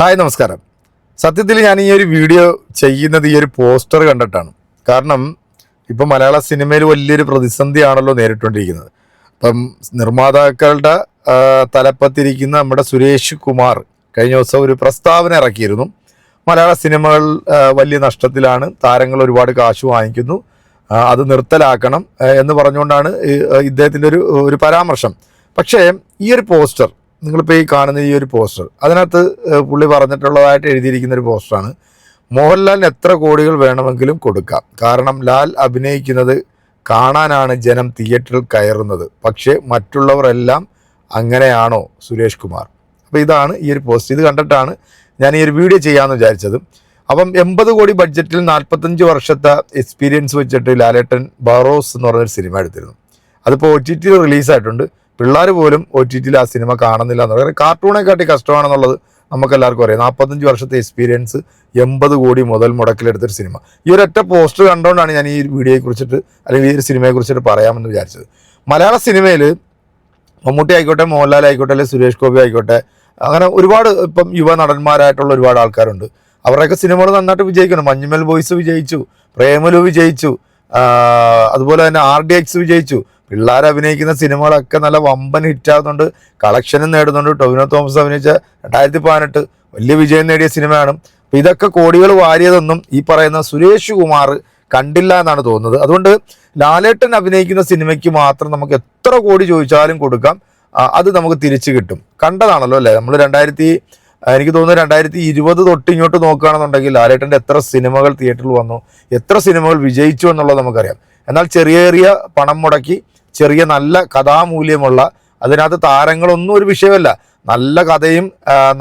Hi നമസ്കാരം. സത്യത്തിൽ ഞാൻ ഈ ഒരു വീഡിയോ ചെയ്യുന്നത് ഈ ഒരു പോസ്റ്റർ കണ്ടിട്ടാണ്. കാരണം ഇപ്പം മലയാള സിനിമയിൽ വലിയൊരു പ്രതിസന്ധിയാണല്ലോ നേരിട്ടുകൊണ്ടിരിക്കുന്നത്. അപ്പം നിർമ്മാതാക്കളുടെ തലപ്പത്തിരിക്കുന്ന നമ്മുടെ സുരേഷ് കുമാർ കഴിഞ്ഞ ദിവസം ഒരു പ്രസ്താവന ഇറക്കിയിരുന്നു. മലയാള സിനിമകൾ വലിയ നഷ്ടത്തിലാണ് താരങ്ങൾ ഒരുപാട് കാശ് വാങ്ങിക്കുന്നു അത് നിർത്തലാക്കണം എന്ന് പറഞ്ഞുകൊണ്ടാണ് ഇദ്ദേഹത്തിന്റെ ഒരു ഒരു പരാമർശം. പക്ഷേ ഈ ഒരു പോസ്റ്റർ നിങ്ങളിപ്പോൾ ഈ കാണുന്ന ഈ ഒരു പോസ്റ്റർ അതിനകത്ത് പുള്ളി പറഞ്ഞിട്ടുള്ളതായിട്ട് എഴുതിയിരിക്കുന്ന ഒരു പോസ്റ്ററാണ്. മോഹൻലാലിന് എത്ര കോടികൾ വേണമെങ്കിലും കൊടുക്കാം. കാരണം ലാൽ അഭിനയിക്കുന്നത് കാണാനാണ് ജനം തിയേറ്ററിൽ കയറുന്നത്. പക്ഷേ മറ്റുള്ളവരെല്ലാം അങ്ങനെയാണോ സുരേഷ് കുമാർ? അപ്പോൾ ഇതാണ് ഈ ഒരു പോസ്റ്റ്. ഇത് കണ്ടിട്ടാണ് ഞാൻ ഈ ഒരു വീഡിയോ ചെയ്യാമെന്ന് വിചാരിച്ചത്. അപ്പം എൺപത് കോടി ബഡ്ജറ്റിൽ നാൽപ്പത്തഞ്ച് വർഷത്തെ എക്സ്പീരിയൻസ് വെച്ചിട്ട് ലാലേട്ടൻ ബറോസ് എന്ന് പറഞ്ഞൊരു സിനിമ എടുത്തിരുന്നു. അതിപ്പോൾ ഒ ടി ടി റിലീസായിട്ടുണ്ട്. പിള്ളേർ പോലും ഒ ടി ടിയിൽ ആ സിനിമ കാണുന്നില്ല എന്ന് പറയുന്നത്. കാർട്ടൂണെക്കാട്ടി കഷ്ടമാണെന്നുള്ളത് നമുക്ക് എല്ലാവർക്കും അറിയാം. നാൽപ്പത്തഞ്ച് വർഷത്തെ എക്സ്പീരിയൻസ് എൺപത് കോടി മുതൽ മുടക്കിലെടുത്തൊരു സിനിമ. ഈ ഒരൊറ്റ പോസ്റ്റർ കണ്ടുകൊണ്ടാണ് ഞാൻ ഈ വീഡിയോയെ കുറിച്ചിട്ട് അല്ലെങ്കിൽ ഈ ഒരു സിനിമയെ കുറിച്ചിട്ട് പറയാമെന്ന് വിചാരിച്ചത്. മലയാള സിനിമയിൽ മമ്മൂട്ടി ആയിക്കോട്ടെ മോഹൻലാൽ ആയിക്കോട്ടെ അല്ലെങ്കിൽ സുരേഷ് ഗോപി ആയിക്കോട്ടെ അങ്ങനെ ഒരുപാട് ഇപ്പം യുവ നടന്മാരായിട്ടുള്ള ഒരുപാട് ആൾക്കാരുണ്ട്. അവരുടെയൊക്കെ സിനിമകൾ നന്നായിട്ട് വിജയിക്കണം മഞ്ഞുമൽ ബോയ്സ് വിജയിച്ചു പ്രേമലു വിജയിച്ചു അതുപോലെ തന്നെ ആർ ഡി എക്സ് വിജയിച്ചു. പിള്ളേർ അഭിനയിക്കുന്ന സിനിമകളൊക്കെ നല്ല വമ്പൻ ഹിറ്റാകുന്നുണ്ട് കളക്ഷനും നേടുന്നുണ്ട്. ടൊവിനോ തോമസ് അഭിനയിച്ച രണ്ടായിരത്തി പതിനെട്ട് വലിയ വിജയം നേടിയ സിനിമയാണ്. അപ്പം ഇതൊക്കെ കോടികൾ വാരിയതൊന്നും ഈ പറയുന്ന സുരേഷ് കുമാർ കണ്ടില്ല എന്നാണ് തോന്നുന്നത്. അതുകൊണ്ട് ലാലേട്ടൻ അഭിനയിക്കുന്ന സിനിമയ്ക്ക് മാത്രം നമുക്ക് എത്ര കോടി ചോദിച്ചാലും കൊടുക്കാം. അത് നമുക്ക് തിരിച്ചു കിട്ടും. കണ്ടതാണല്ലോ അല്ലേ? നമ്മൾ രണ്ടായിരത്തി എനിക്ക് തോന്നുന്നു രണ്ടായിരത്തി ഇരുപത് തൊട്ട് ഇങ്ങോട്ട് നോക്കുകയാണെന്നുണ്ടെങ്കിൽ ലാലേട്ടന്റെ എത്ര സിനിമകൾ തിയേറ്ററിൽ വന്നു എത്ര സിനിമകൾ വിജയിച്ചു എന്നുള്ളത് നമുക്കറിയാം. എന്നാൽ ചെറിയ ചെറിയ പണം മുടക്കി ചെറിയ നല്ല കഥാമൂല്യമുള്ള അതിനകത്ത് താരങ്ങളൊന്നും ഒരു വിഷയമല്ല. നല്ല കഥയും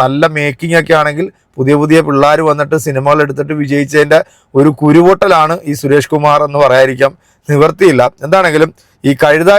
നല്ല മേക്കിംഗ് ഒക്കെ ആണെങ്കിൽ പുതിയ പുതിയ പിള്ളേർ വന്നിട്ട് സിനിമകൾ എടുത്തിട്ട് വിജയിച്ചതിന്റെ ഒരു കുരുവൊട്ടലാണ് ഈ സുരേഷ് കുമാർ എന്ന് പറയാതിരിക്കാം നിവർത്തിയില്ല എന്താണെങ്കിലും ഈ കഴുത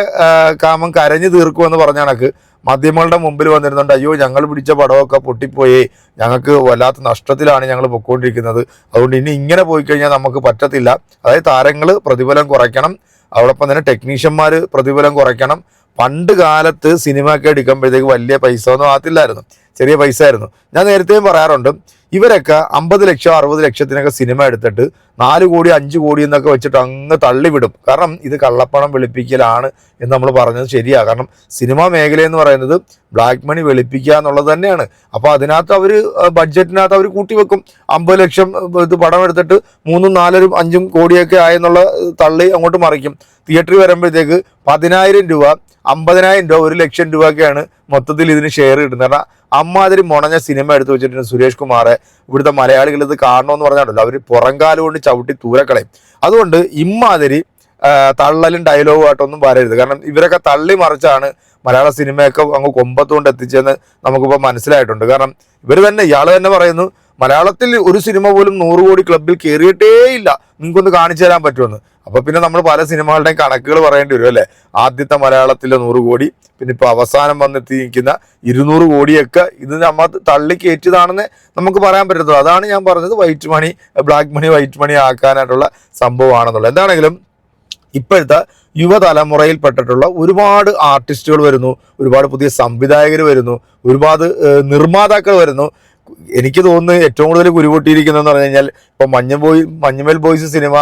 കാമം കരഞ്ഞു തീർക്കുമെന്ന് പറഞ്ഞ കണക്ക് മാധ്യമങ്ങളുടെ മുമ്പിൽ വന്നിരുന്നുണ്ട് അയ്യോ ഞങ്ങൾ പിടിച്ച പടമൊക്കെ പൊട്ടിപ്പോയി. ഞങ്ങൾക്ക് വല്ലാത്ത നഷ്ടത്തിലാണ് ഞങ്ങൾ പൊയ്ക്കൊണ്ടിരിക്കുന്നത് അതുകൊണ്ട് ഇനി ഇങ്ങനെ പോയി കഴിഞ്ഞാൽ നമുക്ക് പറ്റത്തില്ല. അതായത് താരങ്ങൾ പ്രതിഫലം കുറയ്ക്കണം. അതോടൊപ്പം തന്നെ ടെക്നീഷ്യന്മാർ പ്രതിഫലം കുറയ്ക്കണം. പണ്ട് കാലത്ത് സിനിമയൊക്കെ എടുക്കുമ്പോഴത്തേക്ക് വലിയ പൈസ ഒന്നും ആകത്തില്ലായിരുന്നു. ചെറിയ പൈസ ആയിരുന്നു ഞാൻ നേരത്തെയും പറയാറുണ്ട് ഇവരൊക്കെ അമ്പത് ലക്ഷം അറുപത് ലക്ഷത്തിനൊക്കെ സിനിമ എടുത്തിട്ട് നാല് കോടി അഞ്ച് കോടി എന്നൊക്കെ വെച്ചിട്ട് അങ്ങ് തള്ളിവിടും. കാരണം ഇത് കള്ളപ്പണം വെളുപ്പിക്കലാണ് എന്ന് നമ്മൾ പറഞ്ഞത് ശരിയാണ് കാരണം സിനിമാ മേഖല എന്ന് പറയുന്നത് ബ്ലാക്ക് മണി വെളുപ്പിക്കുക എന്നുള്ളത് തന്നെയാണ്. അപ്പോൾ അതിനകത്ത് അവർ ബഡ്ജറ്റിനകത്ത് അവർ കൂട്ടി വെക്കും അമ്പത് ലക്ഷം ഇത് പടം എടുത്തിട്ട് മൂന്നും നാലരും അഞ്ചും കോടിയൊക്കെ ആയെന്നുള്ള തള്ളി അങ്ങോട്ട് മറിക്കും. തിയേറ്ററിൽ വരുമ്പോഴത്തേക്ക് പതിനായിരം രൂപ അമ്പതിനായിരം രൂപ ഒരു ലക്ഷം രൂപയൊക്കെയാണ് മൊത്തത്തിൽ ഇതിന് ഷെയർ കിട്ടുന്നത്. കാരണം അമ്മാതിരി മുണഞ്ഞ സിനിമ എടുത്തു വെച്ചിട്ടുണ്ട് സുരേഷ് കുമാറെ. ഇവിടുത്തെ മലയാളികൾ ഇത് കാണണമെന്ന് പറഞ്ഞാണല്ലോ അവർ പുറംകാൽ കൊണ്ട് ചവിട്ടി തൂരക്കളയും. അതുകൊണ്ട് ഇമ്മാതിരി തള്ളലും ഡയലോഗും ആയിട്ടൊന്നും വരരുത്. കാരണം ഇവരൊക്കെ തള്ളി മറിച്ചാണ് മലയാള സിനിമയൊക്കെ അങ്ങ് കൊമ്പത്തുകൊണ്ട് എത്തിച്ചെന്ന് നമുക്കിപ്പോൾ മനസ്സിലായിട്ടുണ്ട്. കാരണം ഇവർ തന്നെ ഇയാൾ തന്നെ പറയുന്നു മലയാളത്തിൽ ഒരു സിനിമ പോലും നൂറ് കോടി ക്ലബിൽ കയറിയിട്ടേ ഇല്ല നിങ്ങൾക്കൊന്ന് കാണിച്ചു തരാൻ പറ്റുമെന്ന് അപ്പൊ പിന്നെ നമ്മൾ പല സിനിമകളുടെയും കണക്കുകൾ പറയേണ്ടി വരും അല്ലേ? ആദ്യത്തെ മലയാളത്തിലെ നൂറ് കോടി പിന്നെ ഇപ്പൊ അവസാനം വന്നെത്തിയിരിക്കുന്ന ഇരുന്നൂറ് കോടിയൊക്കെ ഇത് നമ്മൾ തള്ളി കയറ്റിയതാണെന്ന് നമുക്ക് പറയാൻ പറ്റത്തുള്ളൂ. അതാണ് ഞാൻ പറഞ്ഞത് white money black money white money ആക്കാനായിട്ടുള്ള സംഭവമാണെന്നുള്ളത്. എന്താണെങ്കിലും ഇപ്പോഴത്തെ യുവതലമുറയിൽപ്പെട്ടിട്ടുള്ള ഒരുപാട് ആർട്ടിസ്റ്റുകൾ വരുന്നു ഒരുപാട് പുതിയ സംവിധായകർ വരുന്നു ഒരുപാട് നിർമ്മാതാക്കൾ വരുന്നു. എനിക്ക് തോന്നുന്നു ഏറ്റവും കൂടുതൽ കുരുപൊട്ടിയിരിക്കുന്നതെന്ന് പറഞ്ഞു കഴിഞ്ഞാൽ ഇപ്പോൾ Manja boy Manjummel boys cinema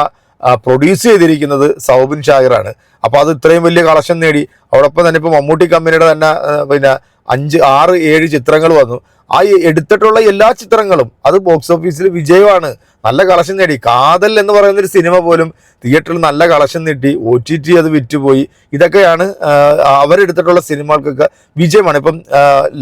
produce ചെയ്തിരിക്കുന്നത് സൗബിൻ ഷാഹിറാണ്. അപ്പോൾ അത് ഇത്രയും വലിയ കളക്ഷൻ നേടി. അവിടെപ്പം തന്നെ ഇപ്പോൾ മമ്മൂട്ടി കമ്പനിയുടെ തന്നെ പിന്നെ അഞ്ച് ആറ് ഏഴ് ചിത്രങ്ങൾ വന്നു. ആ എടുത്തിട്ടുള്ള എല്ലാ ചിത്രങ്ങളും അത് ബോക്സ് ഓഫീസിൽ വിജയമാണ് നല്ല കളക്ഷൻ നേടി. കാതൽ എന്ന് പറയുന്ന ഒരു സിനിമ പോലും തിയേറ്ററിൽ നല്ല കളക്ഷൻ നേടി ഒ ടി ടി അത് വിറ്റുപോയി. ഇതൊക്കെയാണ് അവരെടുത്തിട്ടുള്ള സിനിമകൾക്കൊക്കെ വിജയമാണ്. ഇപ്പം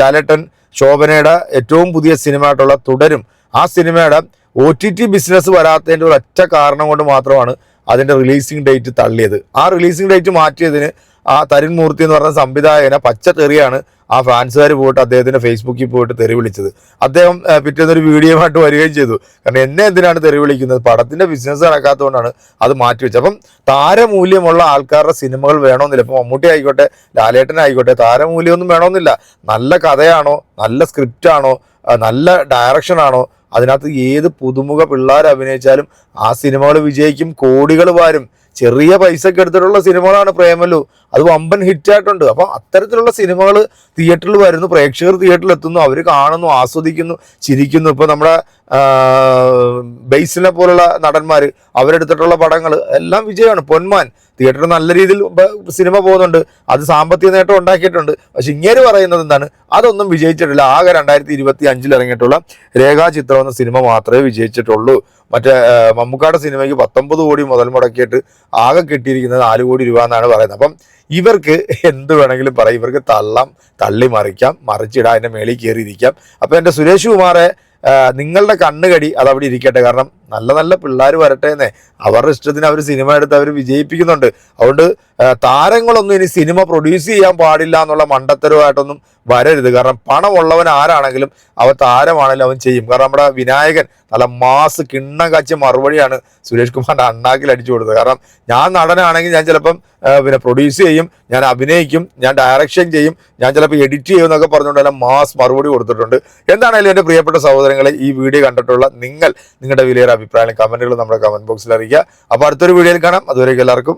ലാലേട്ടൻ ശോഭനയുടെ ഏറ്റവും പുതിയ സിനിമ ആയിട്ടുള്ള തുടരും. ആ സിനിമയുടെ ഒ ടി ടി ബിസിനസ് വരാത്തതിന്റെ ഒരു ഒറ്റ കാരണം കൊണ്ട് മാത്രമാണ് അതിന്റെ റിലീസിംഗ് ഡേറ്റ് തള്ളിയത്. ആ റിലീസിംഗ് ഡേറ്റ് മാറ്റിയതിന് ആ തരുൺ മൂർത്തി എന്ന് പറഞ്ഞ സംവിധായകനെ പച്ച തെറിയാണ് ആ ഫാൻസുകാർ പോയിട്ട് അദ്ദേഹത്തിന്റെ ഫേസ്ബുക്കിൽ പോയിട്ട് തെറി വിളിച്ചത്. അദ്ദേഹം പിറ്റേന്നൊരു വീഡിയോയുമായിട്ട് വരികയും ചെയ്തു. കാരണം എന്നെ എന്തിനാണ് തെറി വിളിക്കുന്നത്? പടത്തിന്റെ ബിസിനസ് നടക്കാത്തതുകൊണ്ടാണ് അത് മാറ്റി മാറ്റിവെച്ചത് അപ്പം താരമൂല്യമുള്ള ആൾക്കാരുടെ സിനിമകൾ വേണമെന്നില്ല. ഇപ്പം മമ്മൂട്ടി ആയിക്കോട്ടെ ലാലേട്ടൻ ആയിക്കോട്ടെ താരമൂല്യമൊന്നും വേണമെന്നില്ല. നല്ല കഥയാണോ? നല്ല സ്ക്രിപ്റ്റാണോ നല്ല ഡയറക്ഷൻ ആണോ? അതിനകത്ത് ഏത് പുതുമുഖ പിള്ളേർ അഭിനയിച്ചാലും ആ സിനിമകൾ വിജയിക്കും കോടികൾ വാരും. ചെറിയ പൈസക്ക് എടുത്തിട്ടുള്ള സിനിമകളാണ് പ്രേമലു അത് വമ്പൻ ഹിറ്റായിട്ടുണ്ട് അപ്പം അത്തരത്തിലുള്ള സിനിമകൾ തിയേറ്ററിൽ വരുന്നു പ്രേക്ഷകർ തിയേറ്ററിൽ എത്തുന്നു അവർ കാണുന്നു ആസ്വദിക്കുന്നു ചിരിക്കുന്നു. ഇപ്പം നമ്മുടെ ബേസിനെ പോലുള്ള നടന്മാർ അവരെടുത്തിട്ടുള്ള പടങ്ങൾ എല്ലാം വിജയമാണ്. പൊന്മാൻ തിയേറ്ററിൽ നല്ല രീതിയിൽ സിനിമ പോകുന്നുണ്ട്. അത് സാമ്പത്തിക നേട്ടം ഉണ്ടാക്കിയിട്ടുണ്ട്. പക്ഷെ ഇങ്ങനെ പറയുന്നത് എന്താണ്? അതൊന്നും വിജയിച്ചിട്ടില്ല. ആകെ രണ്ടായിരത്തി ഇരുപത്തി അഞ്ചിൽ ഇറങ്ങിയിട്ടുള്ള രേഖാചിത്രം എന്ന സിനിമ മാത്രമേ വിജയിച്ചിട്ടുള്ളൂ. മറ്റേ മമ്മൂക്കാട് സിനിമയ്ക്ക് പത്തൊമ്പത് കോടി മുതൽ മുടക്കിയിട്ട് ആകെ കിട്ടിയിരിക്കുന്നത് നാല് കോടി രൂപ എന്നാണ് പറയുന്നത്. അപ്പം ഇവർക്ക് എന്ത് വേണമെങ്കിലും പറയാം. ഇവർക്ക് തള്ളാം തള്ളി മറിക്കാം മറിച്ചിടാം അതിന്റെ മേളിൽ കയറിയിരിക്കാം. അപ്പോൾ എന്റെ സുരേഷ് കുമാറെ നിങ്ങളുടെ കണ്ണുകടി അത് അവിടെ ഇരിക്കട്ടെ. കാരണം നല്ല നല്ല പിള്ളേർ വരട്ടെ എന്നേ അവരുടെ ഇഷ്ടത്തിന് അവർ സിനിമ എടുത്ത് അവർ വിജയിപ്പിക്കുന്നുണ്ട്. അതുകൊണ്ട് താരങ്ങളൊന്നും ഇനി സിനിമ പ്രൊഡ്യൂസ് ചെയ്യാൻ പാടില്ല എന്നുള്ള മണ്ടത്തരമായിട്ടൊന്നും വരരുത്. കാരണം പണമുള്ളവൻ ആരാണെങ്കിലും അവൻ താരമാണെങ്കിലും അവൻ ചെയ്യും. കാരണം നമ്മുടെ വിനായകൻ നല്ല മാസ് കിണ്ണം കച്ച മറുപടിയാണ് സുരേഷ് കുമാറിന്റെ അണ്ണാക്കിൽ അടിച്ചു കൊടുത്തത്. കാരണം ഞാൻ നടനാണെങ്കിൽ ഞാൻ ചിലപ്പം പിന്നെ പ്രൊഡ്യൂസ് ചെയ്യും ഞാൻ അഭിനയിക്കും ഞാൻ ഡയറക്ഷൻ ചെയ്യും ഞാൻ ചിലപ്പോൾ എഡിറ്റ് ചെയ്യും എന്നൊക്കെ പറഞ്ഞുകൊണ്ട് എല്ലാം മാസ് മറുപടി കൊടുത്തിട്ടുണ്ട്. എന്താണെങ്കിലും എന്റെ പ്രിയപ്പെട്ട സഹോദരങ്ങളെ ഈ വീഡിയോ കണ്ടിട്ടുള്ള നിങ്ങൾ നിങ്ങളുടെ വിലയേറെ അഭിപ്രായങ്ങളും കമന്റുകളും നമ്മുടെ കമന്റ് ബോക്സിൽ അറിയിക്കുക. അപ്പോൾ അടുത്തൊരു വീഡിയോയിൽ കാണാം. അതുവരേക്കും എല്ലാവർക്കും